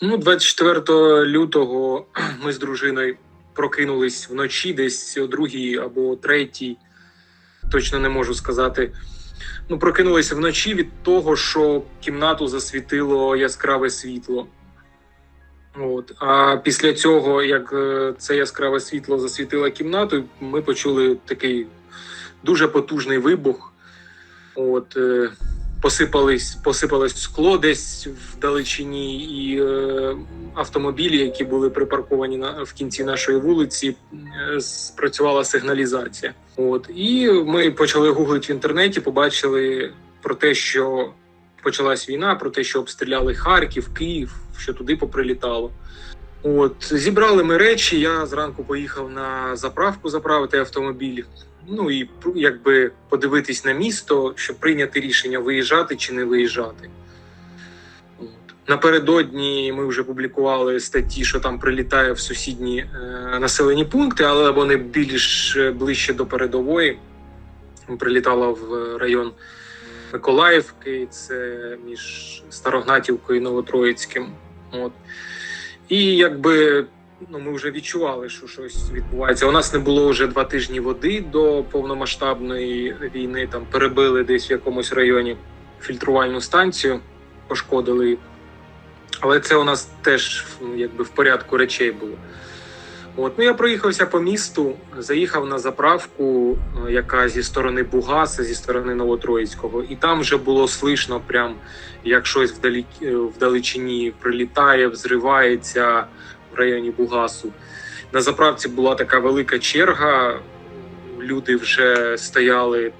Ну, 24 лютого ми з дружиною прокинулись вночі, десь о другій або третій. Точно не можу сказати. Ну, прокинулися вночі від того, що кімнату засвітило яскраве світло. От. А після цього, як е, це яскраве світло засвітило кімнату, ми почули такий дуже потужний вибух. От, е, посипались, посипалось скло десь вдалечині, і е, автомобілі, які були припарковані на в кінці нашої вулиці, е, спрацювала сигналізація. От і ми почали гуглити в інтернеті, побачили про те, що почалась війна, про те, що обстріляли Харків, Київ, що туди поприлітало. От зібрали ми речі. Я зранку поїхав на заправку заправити автомобіль. Ну і якби подивитись на місто, щоб прийняти рішення виїжджати чи не виїжджати. Напередодні ми вже публікували статті, що там прилітає в сусідні е, населені пункти, але вони більш е, ближче до передової. Прилітала в район Миколаївки, це між Старогнатівкою і Новотроїцьким. От. І якби ну, ми вже відчували, що щось відбувається. У нас не було вже два тижні води до повномасштабної війни. Там перебили десь в якомусь районі фільтрувальну станцію, пошкодили. Але це у нас теж ну, якби в порядку речей було. От, ну я проїхався по місту, заїхав на заправку, е, яка зі сторони Бугаса, зі сторони Новотроїцького, і там вже було слышно, прям як щось вдалі, е, вдалечині прилітає, взривається районі Бугасу. На заправці була така велика черга. Люди вже стояли е,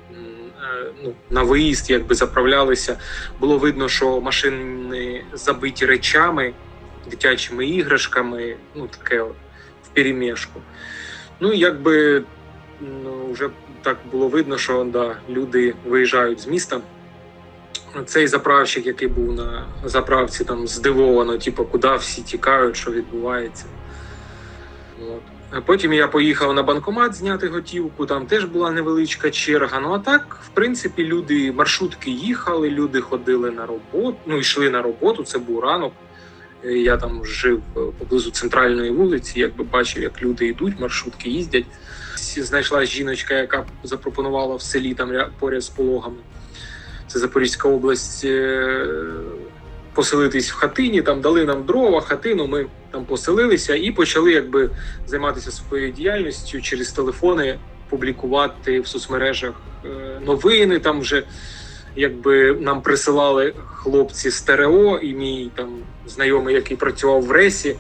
ну, на виїзд, якби заправлялися. Було видно, що машини забиті речами, дитячими іграшками. Ну таке от вперемішку. Ну якби ну, вже так було видно, що да, люди виїжджають з міста. Цей заправщик, який був на заправці, там здивовано, типу, куди всі тікають, що відбувається. От. Потім я поїхав на банкомат зняти готівку, там теж була невеличка черга. Ну а так, в принципі, люди маршрутки їхали, люди ходили на роботу, ну йшли на роботу, це був ранок. Я там жив поблизу центральної вулиці, якби бачив, як люди йдуть, маршрутки їздять. Знайшла жіночка, яка запропонувала в селі там ря- поряд з пологами. Це Запорізька область. е, Поселитись в хатині, там дали нам дрова, хатину. Ми там поселилися і почали якби займатися своєю діяльністю через телефони, публікувати в соцмережах е, новини. Там вже якби нам присилали хлопці з ТРО, і мій там знайомий, який працював в Ресі,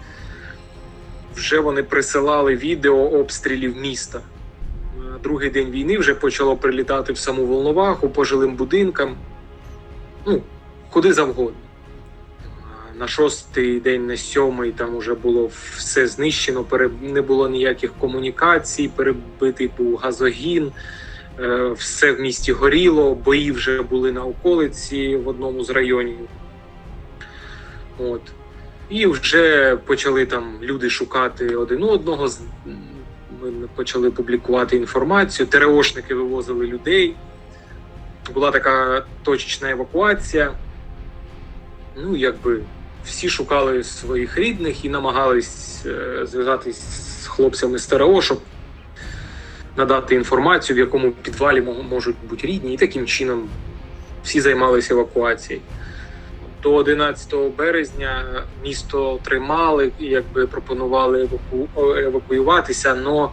вже вони присилали відео обстрілів міста. Другий день війни вже почало прилітати в саму Волноваху по жилим будинкам. Ну, куди завгодно. На шостий день, на сьомий, там вже було все знищено, не було ніяких комунікацій, перебитий був газогін. Е, все в місті горіло, бої вже були на околиці в одному з районів. От. І вже почали там люди шукати один одного. Почали публікувати інформацію. ТРОшники вивозили людей. Була така точечна евакуація. Ну, якби всі шукали своїх рідних і намагались е, зв'язатись з хлопцями з ТРО, щоб надати інформацію, в якому підвалі можуть бути рідні, і таким чином всі займалися евакуацією. До 11 березня місто тримали якби пропонували еваку... евакуюватися, но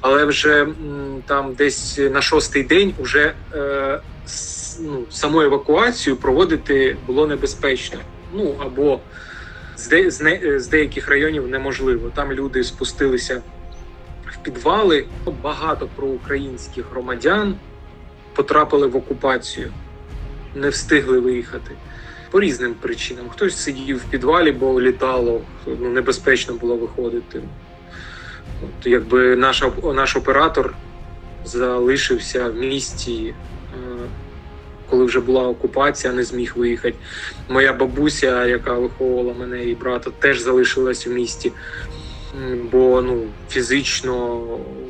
але вже там десь на шостий день вже е, ну, саму евакуацію проводити було небезпечно. Ну або з, де... з, не... з деяких районів неможливо. Там люди спустилися в підвали. Багато проукраїнських громадян потрапили в окупацію, не встигли виїхати по різним причинам. Хтось сидів в підвалі, бо літало, ну, небезпечно було виходити. От, якби наш, наш оператор залишився в місті, е, коли вже була окупація, не зміг виїхати. Моя бабуся, яка виховувала мене і брата, теж залишилась в місті. Бо ну фізично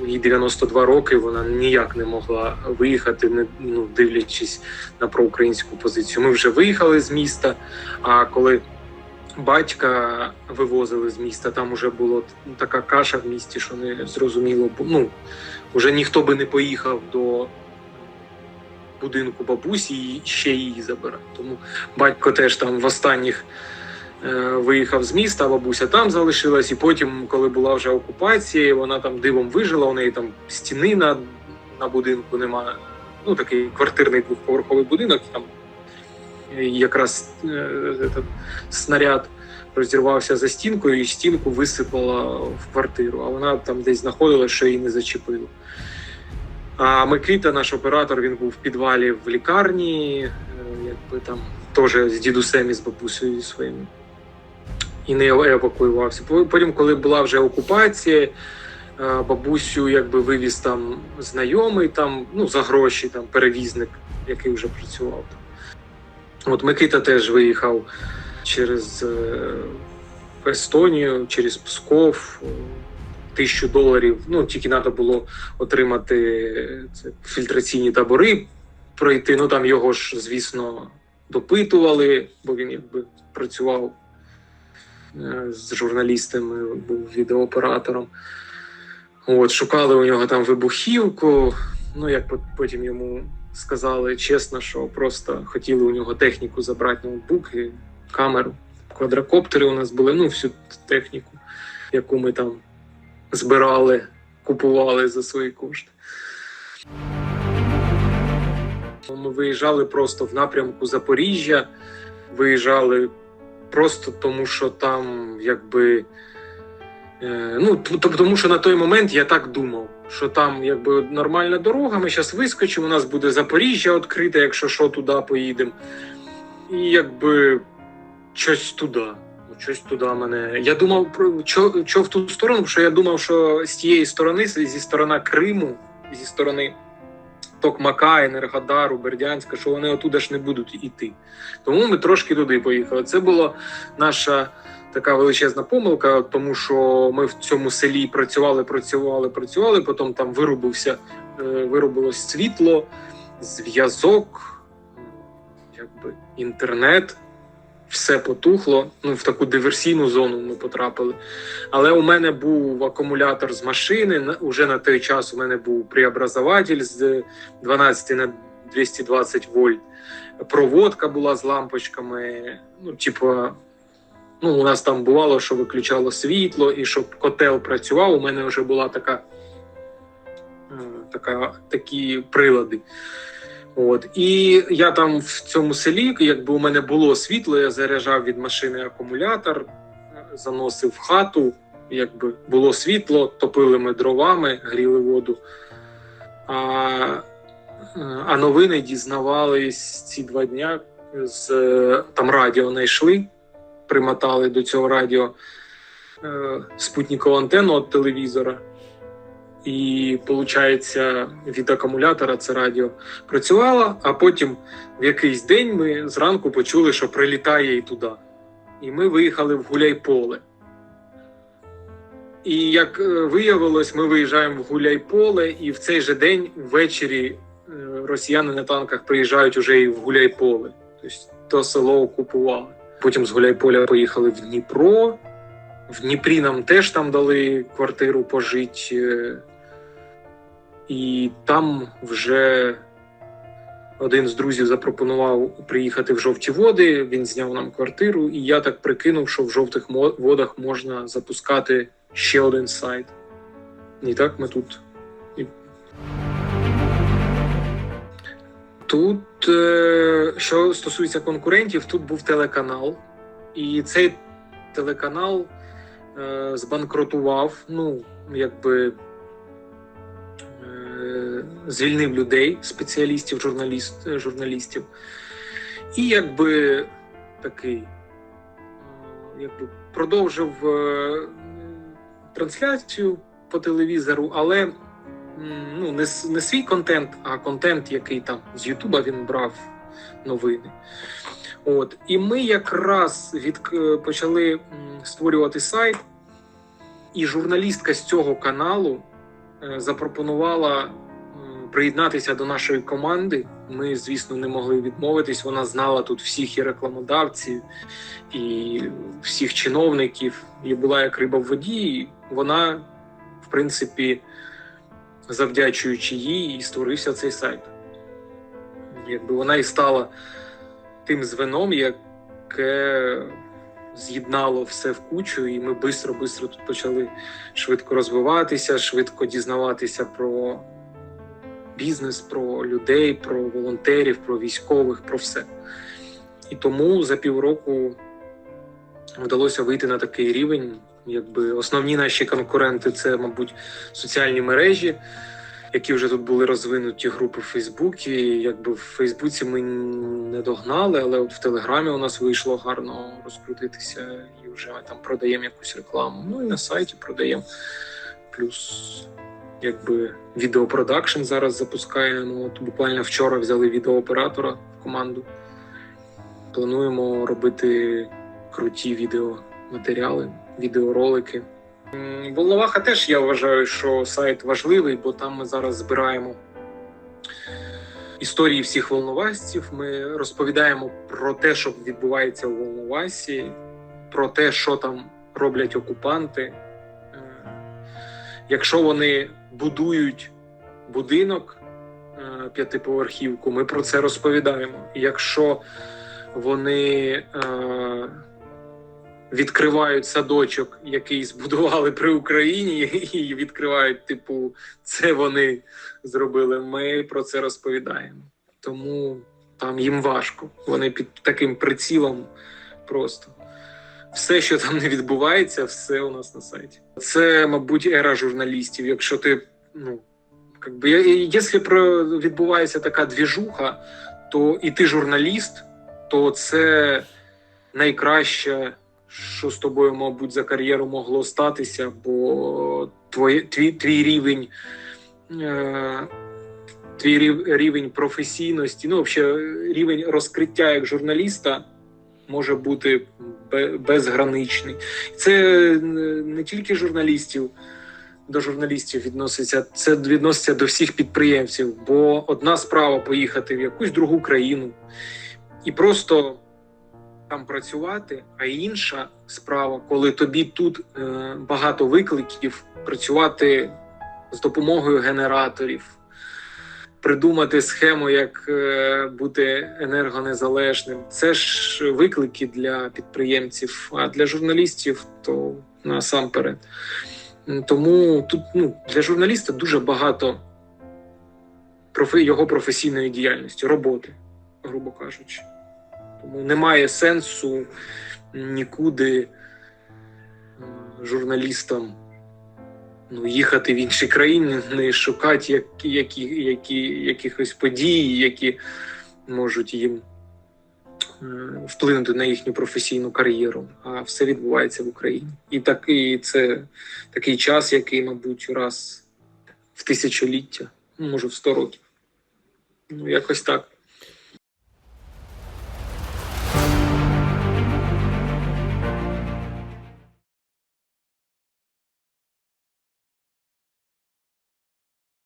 їй 92 роки, вона ніяк не могла виїхати, не ну дивлячись на проукраїнську позицію. Ми вже виїхали з міста. А коли батька вивозили з міста. Там уже була така каша в місті, що не зрозуміло. Ну, вже ніхто би не поїхав до будинку бабусі і ще її забирати. Тому батько теж там в останніх виїхав з міста, бабуся там залишилась. І потім, коли була вже окупація, вона там дивом вижила, у неї там стіни на, на будинку немає. Ну, такий квартирний двохповерховий будинок, там е, якраз е, снаряд розірвався за стінкою, і стінку висипала в квартиру, а вона там десь знаходилась, що її не зачепило. А Микита, наш оператор, він був в підвалі в лікарні, е, якби там теж з дідусем і з бабусею своїми. І не евакуювався. Потім, коли була вже окупація, е, бабусю якби вивіз там знайомий, там, ну, за гроші, там, перевізник, який вже працював. От Микита теж виїхав через е, Естонію, через Псков. Тисячу доларів. Ну, тільки треба було отримати це, фільтраційні табори, пройти. Ну там його ж, звісно, допитували, бо він якби працював з журналістами, був відеооператором. От, шукали у нього там вибухівку. Ну, як потім йому сказали чесно, що просто хотіли у нього техніку забрати ноутбук камеру. Квадрокоптери у нас були, ну, всю техніку, яку ми там збирали, купували за свої кошти. Ми виїжджали просто в напрямку Запоріжжя, виїжджали просто тому, що там якби. е, Ну, тому що на той момент я так думав, що там якби нормальна дорога, ми зараз вискочимо, у нас буде Запоріжжя відкрите, якщо що, туди поїдемо. І якби щось туди. Ну, Щось туди мене. Я думав про що, що в ту сторону, що я думав, що з тієї сторони, зі сторони Криму, зі сторони Токмака, Енергодару, Бердянська, що вони отуда ж не будуть іти. Тому ми трошки туди поїхали. Це була наша така величезна помилка, тому що ми в цьому селі працювали, працювали, працювали. Потім там виробився, виробилось світло, зв'язок, якби інтернет. Все потухло. Ну, в таку диверсійну зону ми потрапили. Але у мене був акумулятор з машини. Уже на той час у мене був преобразователь з 12 на 220 вольт. Проводка була з лампочками. Ну, типу, ну, у нас там бувало, що виключало світло, і щоб котел працював, у мене вже була така, е, така такі прилади. От. І я там в цьому селі, якби у мене було світло, я заряджав від машини акумулятор, заносив в хату, якби було світло, топили ми дровами, гріли воду. А, а новини дізнавались ці два дня з там радіо знайшли, примотали до цього радіо е, спутникову антенну від телевізора. І, виходить, від акумулятора це радіо працювало, а потім в якийсь день ми зранку почули, що прилітає і туди. І ми виїхали в Гуляйполе. І як е, виявилось, ми виїжджаємо в Гуляйполе, і в цей же день ввечері е, росіяни на танках приїжджають уже і в Гуляйполе. Тобто то село окупували. Потім з Гуляйполя поїхали в Дніпро. В Дніпрі нам теж там дали квартиру пожити. І там вже один з друзів запропонував приїхати в жовті води. Він зняв нам квартиру, і я так прикинув, що в жовтих водах можна запускати ще один сайт. І так ми тут. Тут, е, що стосується конкурентів, тут був телеканал, і цей телеканал е, збанкрутував, ну, якби звільнив людей, спеціалістів, журналіст, е, журналістів. І якби такий е, якби продовжив е, трансляцію по телевізору, але ну, не, не свій контент, а контент, який там з Ютуба він брав новини. От. І ми якраз від, почали створювати сайт, і журналістка з цього каналу запропонувала приєднатися до нашої команди Ми, звісно, не могли відмовитись. Вона знала тут всіх і рекламодавців, і всіх чиновників, і була як риба в воді. І вона, в принципі, завдячуючи їй, і створився цей сайт. Якби вона і стала тим звеном, яке з'єднало все в кучу, і ми швидко-швидко тут почали швидко розвиватися, швидко дізнаватися про бізнес, про людей, про волонтерів, про військових, про все. І тому за півроку вдалося вийти на такий рівень. Якби основні наші конкуренти це, мабуть, соціальні мережі, які вже тут були розвинуті групи в Фейсбуці. Якби в Фейсбуці ми не догнали, але от в Телеграмі у нас вийшло гарно розкрутитися і вже там продаємо якусь рекламу. Ну і на сайті продаємо. Плюс якби відеопродакшн зараз запускаємо. От буквально вчора взяли відеооператора в команду. Плануємо робити круті відеоматеріали, відеоролики. Волноваха теж я вважаю, що сайт важливий, бо там ми зараз збираємо історії всіх волновасців. Ми розповідаємо про те, що відбувається у Волновасі, про те, що там роблять окупанти. Е, Якщо вони будують будинок е, п'ятиповерхівку, ми про це розповідаємо. Якщо вони е, відкривають садочок, який збудували при Україні, і відкривають, типу, це вони зробили. Ми про це розповідаємо. Тому там їм важко. Вони під таким прицілом просто. Все, що там не відбувається, все у нас на сайті. Це, мабуть, ера журналістів. Якщо ти, ну, как би, я- якщо про відбувається така двіжуха, то і ти журналіст, то це найкраще, що з тобою, мабуть, за кар'єру могло статися, бо твоє, твій, твій рівень. Е, Твій рівень професійності, ну, взагалі, рівень розкриття як журналіста може бути бе- безграничний. Це е, не тільки журналістів до журналістів відноситься, це відноситься до всіх підприємців. Бо одна справа поїхати в якусь другу країну і просто там працювати, а інша справа, коли тобі тут е, багато викликів, працювати з допомогою генераторів. Придумати схему, як е, бути енергонезалежним. Це ж виклики для підприємців, а для журналістів то насамперед. Тому тут ну, для журналіста дуже багато його професійної діяльності, роботи, грубо кажучи. Тому немає сенсу нікуди е, журналістам ну, їхати в інші країни, не шукати які, які, які, якихось подій, які можуть їм вплинути на їхню професійну кар'єру. А все відбувається в Україні. І такий це такий час, який, мабуть, раз в тисячоліття, ну, може в сто років. Ну, якось так.